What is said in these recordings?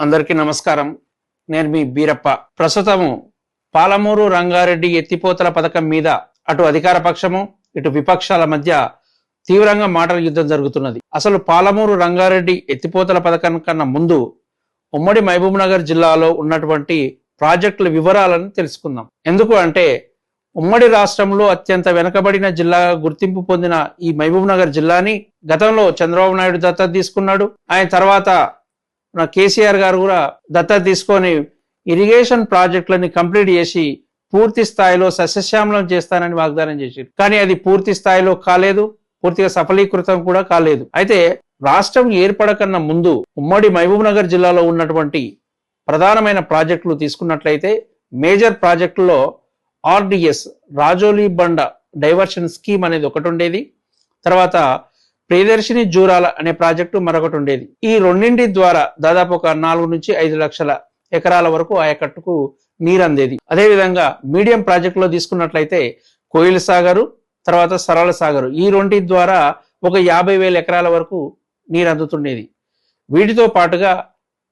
అందరికీ నమస్కారం. నేను మీ బీరప్ప. ప్రస్తుతము పాలమూరు రంగారెడ్డి ఎత్తిపోతల పథకం మీద అటు అధికార పక్షము ఇటు విపక్షాల మధ్య తీవ్రంగా మాటల యుద్ధం జరుగుతున్నది. అసలు పాలమూరు రంగారెడ్డి ఎత్తిపోతల పథకం కన్నా ముందు ఉమ్మడి మహబూబ్ నగర్ జిల్లాలో ఉన్నటువంటి ప్రాజెక్టుల వివరాలను తెలుసుకుందాం. ఎందుకు అంటే ఉమ్మడి రాష్ట్రంలో అత్యంత వెనుకబడిన జిల్లాగా గుర్తింపు పొందిన ఈ మహబూబ్ నగర్ జిల్లాని గతంలో చంద్రబాబు నాయుడు దత్తత తీసుకున్నాడు. ఆయన తర్వాత మన కేసీఆర్ గారు కూడా దత్తత తీసుకొని ఇరిగేషన్ ప్రాజెక్టులని కంప్లీట్ చేసి పూర్తి స్థాయిలో సస్యశ్యామలం చేస్తానని వాగ్దానం చేశారు. కానీ అది పూర్తి స్థాయిలో కాలేదు పూర్తిగా సఫలీకృతం కూడా కాలేదు. అయితే రాష్ట్రం ఏర్పడకన్నా ముందు ఉమ్మడి మహబూబ్నగర్ జిల్లాలో ఉన్నటువంటి ప్రధానమైన ప్రాజెక్టులు తీసుకున్నట్లయితే మేజర్ ప్రాజెక్టులో ఆర్డిఎస్ రాజోలీ బండ డైవర్షన్ స్కీమ్ అనేది ఒకటి ఉండేది. తర్వాత ప్రియదర్శిని జూరాల అనే ప్రాజెక్టు మరొకటి ఉండేది. ఈ రెండింటి ద్వారా దాదాపు ఒక నాలుగు నుంచి ఐదు లక్షల ఎకరాల వరకు ఆయకట్టుకు నీరు అందేది అదేవిధంగా మీడియం ప్రాజెక్టులో తీసుకున్నట్లయితే కోయిల్ సాగరు తర్వాత సరళ సాగరు ఈ రెండింటి ద్వారా ఒక యాభై వేల ఎకరాల వరకు నీరు అందుతుండేది వీటితో పాటుగా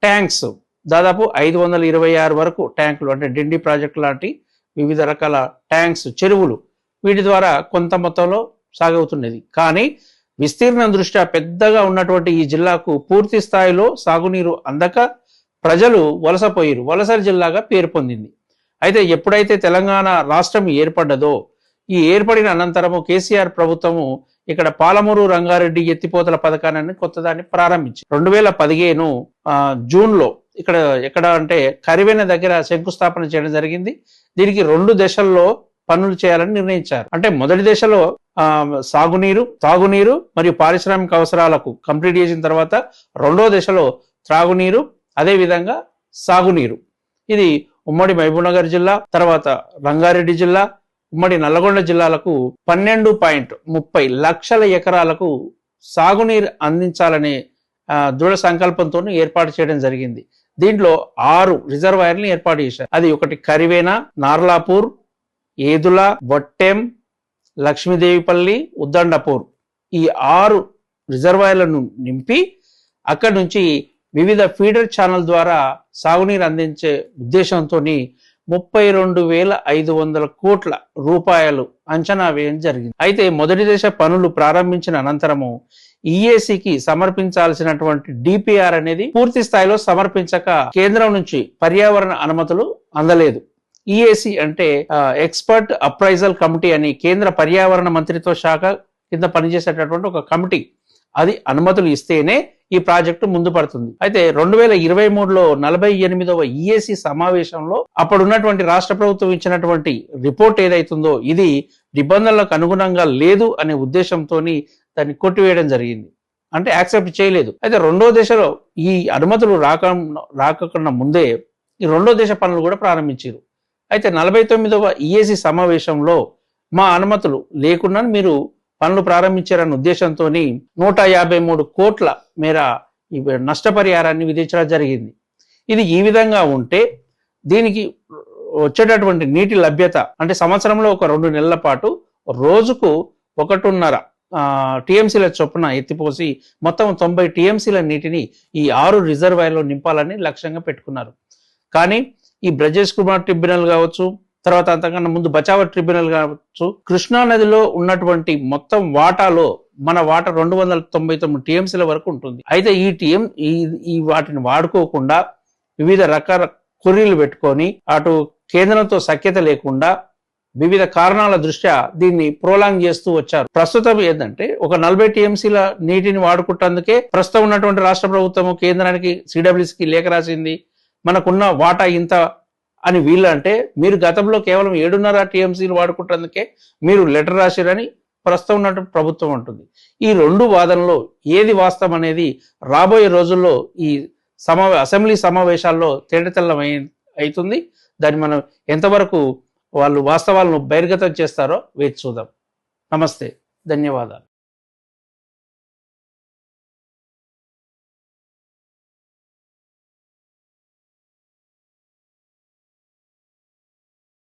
ట్యాంక్స్ దాదాపు ఐదు వందల ఇరవై ఆరు వరకు ట్యాంకులు అంటే డిండి ప్రాజెక్టు లాంటి వివిధ రకాల ట్యాంక్స్ చెరువులు వీటి ద్వారా కొంత మొత్తంలో సాగవుతున్నది కానీ విస్తీర్ణం దృష్ట్యా పెద్దగా ఉన్నటువంటి ఈ జిల్లాకు పూర్తి స్థాయిలో సాగునీరు అందక ప్రజలు వలసపోయారు వలసల జిల్లాగా పేరు పొందింది. అయితే ఎప్పుడైతే తెలంగాణ రాష్ట్రం ఏర్పడ్డదో ఈ ఏర్పడిన అనంతరము కేసీఆర్ ప్రభుత్వము ఇక్కడ పాలమూరు రంగారెడ్డి ఎత్తిపోతల పథకాన్ని కొత్తదాన్ని ప్రారంభించి రెండు వేల పదిహేను జూన్లో ఇక్కడ ఎక్కడ అంటే కరివెన దగ్గర శంకుస్థాపన చేయడం జరిగింది. దీనికి రెండు దశల్లో పనులు చేయాలని నిర్ణయించారు. అంటే మొదటి దశలో సాగునీరు తాగునీరు మరియు పారిశ్రామిక అవసరాలకు కంప్లీట్ చేసిన తర్వాత రెండో దశలో త్రాగునీరు అదేవిధంగా సాగునీరు. ఇది ఉమ్మడి మహబూబ్నగర్ జిల్లా తర్వాత రంగారెడ్డి జిల్లా ఉమ్మడి నల్లగొండ జిల్లాలకు పన్నెండు పాయింట్ ముప్పై లక్షల ఎకరాలకు సాగునీరు అందించాలనే దృఢ సంకల్పంతో ఏర్పాటు చేయడం జరిగింది. దీంట్లో ఆరు రిజర్వాయర్లను ఏర్పాటు చేశారు. అది ఒకటి కరివేన నార్లాపూర్ ఏదుల వట్టెం లక్ష్మీదేవిపల్లి ఉద్దండపూర్ ఈ ఆరు రిజర్వాయర్లను నింపి అక్కడి నుంచి వివిధ ఫీడర్ ఛానల్ ద్వారా సాగునీరు అందించే ఉద్దేశంతో ముప్పై రెండు వేల ఐదు వందల కోట్ల రూపాయలు అంచనా వేయడం జరిగింది. అయితే మొదటి దశ పనులు ప్రారంభించిన అనంతరము ఈఏసికి సమర్పించాల్సినటువంటి డిపిఆర్ అనేది పూర్తి స్థాయిలో సమర్పించక కేంద్రం నుంచి పర్యావరణ అనుమతులు అందలేదు. ఈఏసి అంటే ఎక్స్పర్ట్ అప్రైజల్ కమిటీ అని కేంద్ర పర్యావరణ మంత్రిత్వ శాఖ కింద పనిచేసేటటువంటి ఒక కమిటీ. అది అనుమతులు ఇస్తేనే ఈ ప్రాజెక్టు ముందు పడుతుంది. అయితే రెండు వేల ఇరవై మూడులో నలభై ఎనిమిదవ ఈఏసీ సమావేశంలో అప్పుడున్నటువంటి రాష్ట్ర ప్రభుత్వం ఇచ్చినటువంటి రిపోర్ట్ ఏదైతుందో ఇది నిబంధనలకు అనుగుణంగా లేదు అనే ఉద్దేశంతో దాన్ని కొట్టివేయడం జరిగింది. అంటే యాక్సెప్ట్ చేయలేదు. అయితే రెండో దశలో ఈ అనుమతులు రాక రాకకుండా ముందే ఈ రెండో దశ పనులు కూడా ప్రారంభించారు అయితే నలభై తొమ్మిదవ ఈఏసీ సమావేశంలో మా అనుమతులు లేకుండా మీరు పనులు ప్రారంభించారన్న ఉద్దేశంతో నూట యాభై మూడు కోట్ల మేర ఈ నష్టపరిహారాన్ని విధించడం జరిగింది. ఇది ఈ విధంగా ఉంటే దీనికి వచ్చేటటువంటి నీటి లభ్యత అంటే సంవత్సరంలో ఒక రెండు నెలల పాటు రోజుకు ఒకటిన్నర టీఎంసీల చొప్పున ఎత్తిపోసి మొత్తం తొంభై టీఎంసీల నీటిని ఈ ఆరు రిజర్వాయర్లో నింపాలని లక్ష్యంగా పెట్టుకున్నారు. కానీ ఈ బ్రజేష్ కుమార్ ట్రిబ్యునల్ కావచ్చు తర్వాత అంతకన్నా ముందు బచావ ట్రిబ్యునల్ కావచ్చు కృష్ణా నదిలో ఉన్నటువంటి మొత్తం వాటాలో మన వాటా రెండు వందల తొంభై తొమ్మిది టీఎంసీల వరకు ఉంటుంది. అయితే ఈ టీఎం ఈ ఈ వాటిని వాడుకోకుండా వివిధ రకాల కొర్రీలు పెట్టుకొని అటు కేంద్రంతో సఖ్యత లేకుండా వివిధ కారణాల దృష్ట్యా దీన్ని ప్రోలాంగ్ చేస్తూ వచ్చారు. ప్రస్తుతం ఏంటంటే ఒక నలభై టీఎంసీల నీటిని వాడుకుంటందుకే ప్రస్తుతం ఉన్నటువంటి రాష్ట్ర ప్రభుత్వము కేంద్రానికి సిడబ్ల్యూసికి లేఖ రాసింది. మనకున్న వాటా ఇంత అని వీళ్ళంటే మీరు గతంలో కేవలం ఏడున్నర టీఎంసీలు వాడుకుంటందుకే మీరు లెటర్ రాశారని ప్రస్తుతం ఉన్నటువంటి ప్రభుత్వం ఉంటుంది ఈ రెండు వాదనలో ఏది వాస్తవం అనేది రాబోయే రోజుల్లో ఈ సమా అసెంబ్లీ సమావేశాల్లో తేటతెల్లం అయి- అవుతుంది. దాన్ని మనం ఎంతవరకు వాళ్ళు వాస్తవాలను బహిర్గతం చేస్తారో వేచి చూద్దాం. నమస్తే. ధన్యవాదాలు.